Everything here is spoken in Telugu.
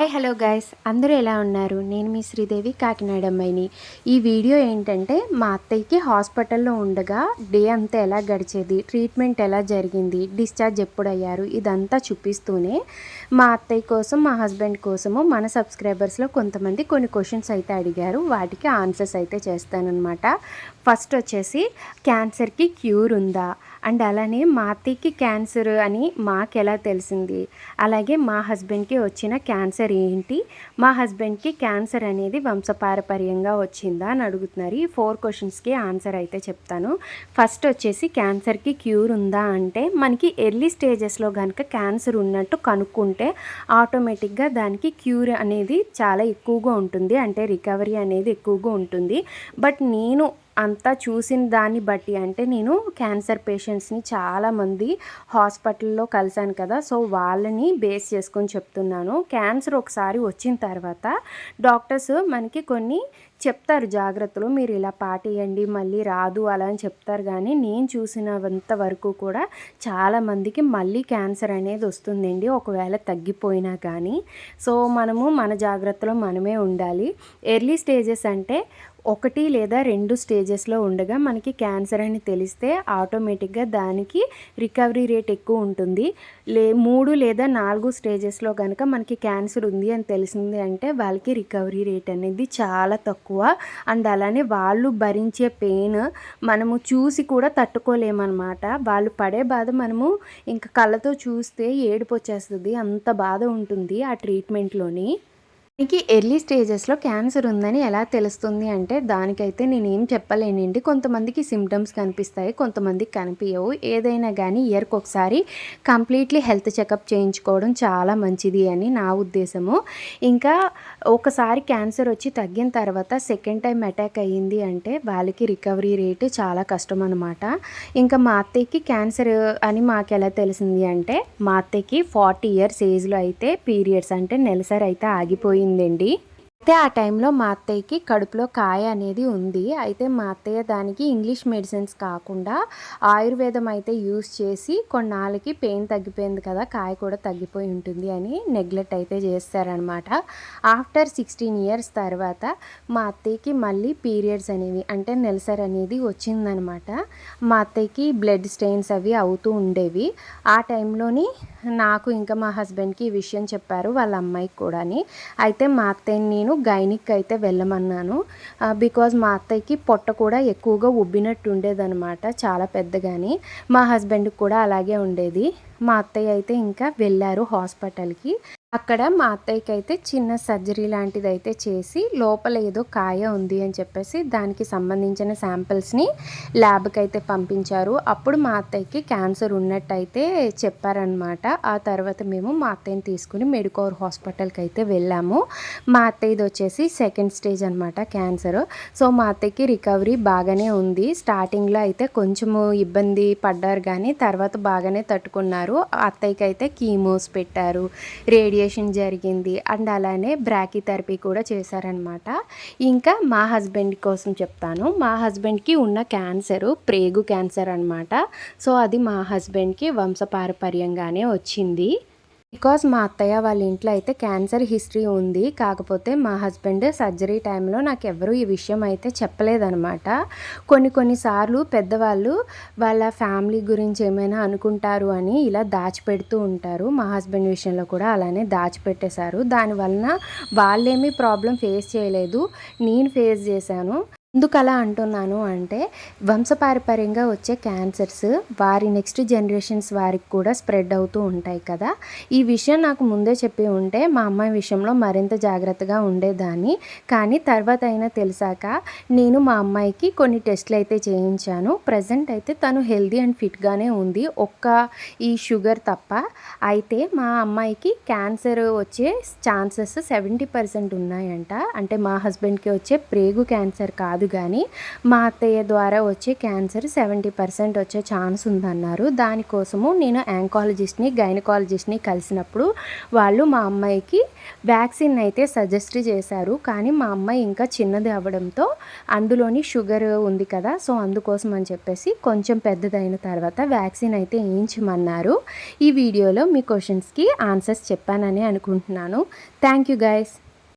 హాయ్ హలో గైస్ అందరూ ఎలా ఉన్నారు? నేను మీ శ్రీదేవి కాకినాడ అమ్మాయిని ఈ వీడియో ఏంటంటే మా అత్తయ్యకి హాస్పిటల్లో ఉండగా డే అంతా ఎలా గడిచేది ట్రీట్మెంట్ ఎలా జరిగింది డిశ్చార్జ్ ఎప్పుడు అయ్యారు ఇదంతా చూపిస్తూనే మా అత్తయ్య కోసం మా హస్బెండ్ కోసము మన సబ్స్క్రైబర్స్లో కొంతమంది కొన్ని క్వశ్చన్స్ అయితే అడిగారు. వాటికి ఆన్సర్స్ అయితే చేస్తానన్నమాట. ఫస్ట్ వచ్చేసి క్యాన్సర్కి క్యూర్ ఉందా? అండ్ అలానే మా అత్తయ్యకి క్యాన్సర్ అని మాకు ఎలా తెలిసింది? అలాగే మా హస్బెండ్కి వచ్చిన క్యాన్సర్ ఏంటి? మా హస్బెండ్కి క్యాన్సర్ అనేది వంశపారపర్యంగా వచ్చిందా అని అడుగుతున్నారు. ఈ ఫోర్ క్వశ్చన్స్కి ఆన్సర్ అయితే చెప్తాను. ఫస్ట్ వచ్చేసి క్యాన్సర్కి క్యూర్ ఉందా అంటే మనకి ఎర్లీ స్టేజెస్లో కనుక క్యాన్సర్ ఉన్నట్టు కనుక్కుంటే ఆటోమేటిక్గా దానికి క్యూర్ అనేది చాలా ఎక్కువగా ఉంటుంది. అంటే రికవరీ అనేది ఎక్కువగా ఉంటుంది. బట్ నేను అంతా చూసిన దాన్ని బట్టి అంటే నేను క్యాన్సర్ పేషెంట్స్ని చాలామంది హాస్పిటల్లో కలిశాను కదా సో వాళ్ళని బేస్ చేసుకొని చెప్తున్నాను. క్యాన్సర్ ఒకసారి వచ్చిన తర్వాత డాక్టర్స్ మనకి కొన్ని చెప్తారు జాగ్రత్తలు మీరు ఇలా పాటియండి మళ్ళీ రాదు అలా అని చెప్తారు. కానీ నేను చూసినంత వరకు కూడా చాలామందికి మళ్ళీ క్యాన్సర్ అనేది వస్తుందండి. ఒకవేళ తగ్గిపోయినా కానీ. సో మనము మన జాగ్రత్తలో మనమే ఉండాలి. ఎర్లీ స్టేజెస్ అంటే ఒకటి లేదా రెండు స్టేజెస్లో ఉండగా మనకి క్యాన్సర్ అని తెలిస్తే ఆటోమేటిక్గా దానికి రికవరీ రేట్ ఎక్కువ ఉంటుంది. లే మూడు లేదా నాలుగు స్టేజెస్లో కనుక మనకి క్యాన్సర్ ఉంది అని తెలిసింది అంటే వాళ్ళకి రికవరీ రేట్ అనేది చాలా తక్కువ. అండ్ అలానే వాళ్ళు భరించే పెయిన్ మనము చూసి కూడా తట్టుకోలేమన్నమాట. వాళ్ళు పడే బాధ మనము ఇంకా కళ్ళతో చూస్తే ఏడుపు వచ్చేస్తుంది. అంత బాధ ఉంటుంది ఆ ట్రీట్మెంట్లోని. మనకి ఎర్లీ స్టేజెస్లో క్యాన్సర్ ఉందని ఎలా తెలుస్తుంది అంటే దానికైతే నేను ఏం చెప్పలేనండి. కొంతమందికి సిమ్టమ్స్ కనిపిస్తాయి కొంతమందికి కనిపించవు ఏదైనా కానీ ఇయర్కి ఒకసారి కంప్లీట్లీ హెల్త్ చెకప్ చేయించుకోవడం చాలా మంచిది అని నా ఉద్దేశము. ఇంకా ఒకసారి క్యాన్సర్ వచ్చి తగ్గిన తర్వాత సెకండ్ టైం అటాక్ అయ్యింది అంటే వాళ్ళకి రికవరీ రేటు చాలా కష్టం అనమాట ఇంకా మా అత్తయ్యకి క్యాన్సర్ అని మాకు ఎలా తెలిసింది అంటే మా అత్తయ్యకి ఫార్టీ ఇయర్స్ ఏజ్లో అయితే పీరియడ్స్ అంటే నెలసరి అయితే ఆగిపోయింది. వచ్చిందండి అయితే ఆ టైంలో మా అత్తయ్యకి కడుపులో కాయ అనేది ఉంది. అయితే మా అత్తయ్య దానికి ఇంగ్లీష్ మెడిసిన్స్ కాకుండా ఆయుర్వేదం అయితే యూస్ చేసి కొన్నాళ్ళకి పెయిన్ తగ్గిపోయింది కదా కాయ కూడా తగ్గిపోయి ఉంటుంది అని నెగ్లెక్ట్ అయితే చేస్తారనమాట ఆఫ్టర్ సిక్స్టీన్ ఇయర్స్ తర్వాత మా అత్తయ్యకి మళ్ళీ పీరియడ్స్ అనేవి అంటే నెలసరి అనేది వచ్చిందనమాట మా అత్తయ్యకి బ్లడ్ స్టెయిన్స్ అవి అవుతూ ఉండేవి. ఆ టైంలోని నాకు ఇంకా మా హస్బెండ్కి ఈ విషయం చెప్పారు వాళ్ళ అమ్మాయికి కూడాని. అయితే మా అత్తయ్యని నేను నేను గైనిక్ అయితే వెళ్ళమన్నాను బికాజ్ మా అత్తయ్యకి పొట్ట కూడా ఎక్కువగా ఉబ్బినట్టు ఉండేదనమాట చాలా పెద్దగాని. మా హస్బెండ్కి కూడా అలాగే ఉండేది. మా అత్తయ్య అయితే ఇంకా వెళ్ళారు హాస్పిటల్కి. అక్కడ మా అత్తయ్యకి అయితే చిన్న సర్జరీ లాంటిది అయితే చేసి లోపల ఏదో కాయ ఉంది అని చెప్పేసి దానికి సంబంధించిన శాంపిల్స్ని ల్యాబ్కి అయితే పంపించారు. అప్పుడు మా అత్తయ్యకి క్యాన్సర్ ఉన్నట్టయితే చెప్పారనమాట ఆ తర్వాత మేము మా అత్తయ్యని తీసుకుని మెడికోర్ హాస్పిటల్కి అయితే వెళ్ళాము. మా అత్తయ్యది వచ్చేసి సెకండ్ స్టేజ్ అనమాట క్యాన్సర్. సో మా అత్తయ్యకి రికవరీ బాగానే ఉంది. స్టార్టింగ్లో అయితే కొంచెము ఇబ్బంది పడ్డారు కానీ తర్వాత బాగానే తట్టుకున్నారు. అత్తయ్యకి అయితే కీమోస్ పెట్టారు రేడియో రేడియేషన్ జరిగింది. అండ్ అలానే బ్రాకీ థెరపీ కూడా చేశారనమాట. ఇంకా మా హస్బెండ్ కోసం చెప్తాను. మా హస్బెండ్కి ఉన్న క్యాన్సరు ప్రేగు క్యాన్సర్ అనమాట సో అది మా హస్బెండ్కి వంశపారపర్యంగానే వచ్చింది. బికాస్ మా అత్తయ్య వాళ్ళ ఇంట్లో అయితే క్యాన్సర్ హిస్టరీ ఉంది. కాకపోతే మా హస్బెండ్ సర్జరీ టైంలో నాకు ఎవరు ఈ విషయం అయితే చెప్పలేదనమాట కొన్ని కొన్నిసార్లు పెద్దవాళ్ళు వాళ్ళ ఫ్యామిలీ గురించి ఏమైనా అనుకుంటారు అని ఇలా దాచిపెడుతూ ఉంటారు. మా హస్బెండ్ విషయంలో కూడా అలానే దాచిపెట్టేశారు. దానివలన వాళ్ళేమీ ప్రాబ్లం ఫేస్ చేయలేదు. నేను ఫేస్ చేశాను. ఎందుకు అలా అంటున్నాను అంటే వంశపారపర్యంగా వచ్చే క్యాన్సర్స్ వారి నెక్స్ట్ జనరేషన్స్ వారికి కూడా స్ప్రెడ్ అవుతూ ఉంటాయి కదా. ఈ విషయం నాకు ముందే చెప్పి ఉంటే మా అమ్మాయి విషయంలో మరింత జాగ్రత్తగా ఉండేదాన్ని. కానీ తర్వాత అయినా తెలిసాక నేను మా అమ్మాయికి కొన్ని టెస్ట్లు అయితే చేయించాను. ప్రజెంట్ అయితే తను హెల్దీ అండ్ ఫిట్గానే ఉంది. ఒక్క ఈ షుగర్ తప్ప. అయితే మా అమ్మాయికి క్యాన్సర్ వచ్చే ఛాన్సెస్ సెవెంటీ పర్సెంట్ ఉన్నాయంట. అంటే మా హస్బెండ్కి వచ్చే ప్రేగు క్యాన్సర్ కాదు. కాదు కానీ మా అత్తయ్య ద్వారా వచ్చే క్యాన్సర్ సెవెంటీ పర్సెంట్ వచ్చే ఛాన్స్ ఉందన్నారు. దానికోసము నేను యాంకాలజిస్ట్ని గైనకాలజిస్ట్ని కలిసినప్పుడు వాళ్ళు మా అమ్మాయికి వ్యాక్సిన్ అయితే సజెస్ట్ చేశారు. కానీ మా అమ్మాయి ఇంకా చిన్నది అవ్వడంతో అందులోని షుగర్ ఉంది కదా సో అందుకోసం అని చెప్పేసి కొంచెం పెద్దదైన తర్వాత వ్యాక్సిన్ అయితే వేయించమన్నారు. ఈ వీడియోలో మీ క్వశ్చన్స్కి ఆన్సర్స్ చెప్పానని అనుకుంటున్నాను. Thank you guys.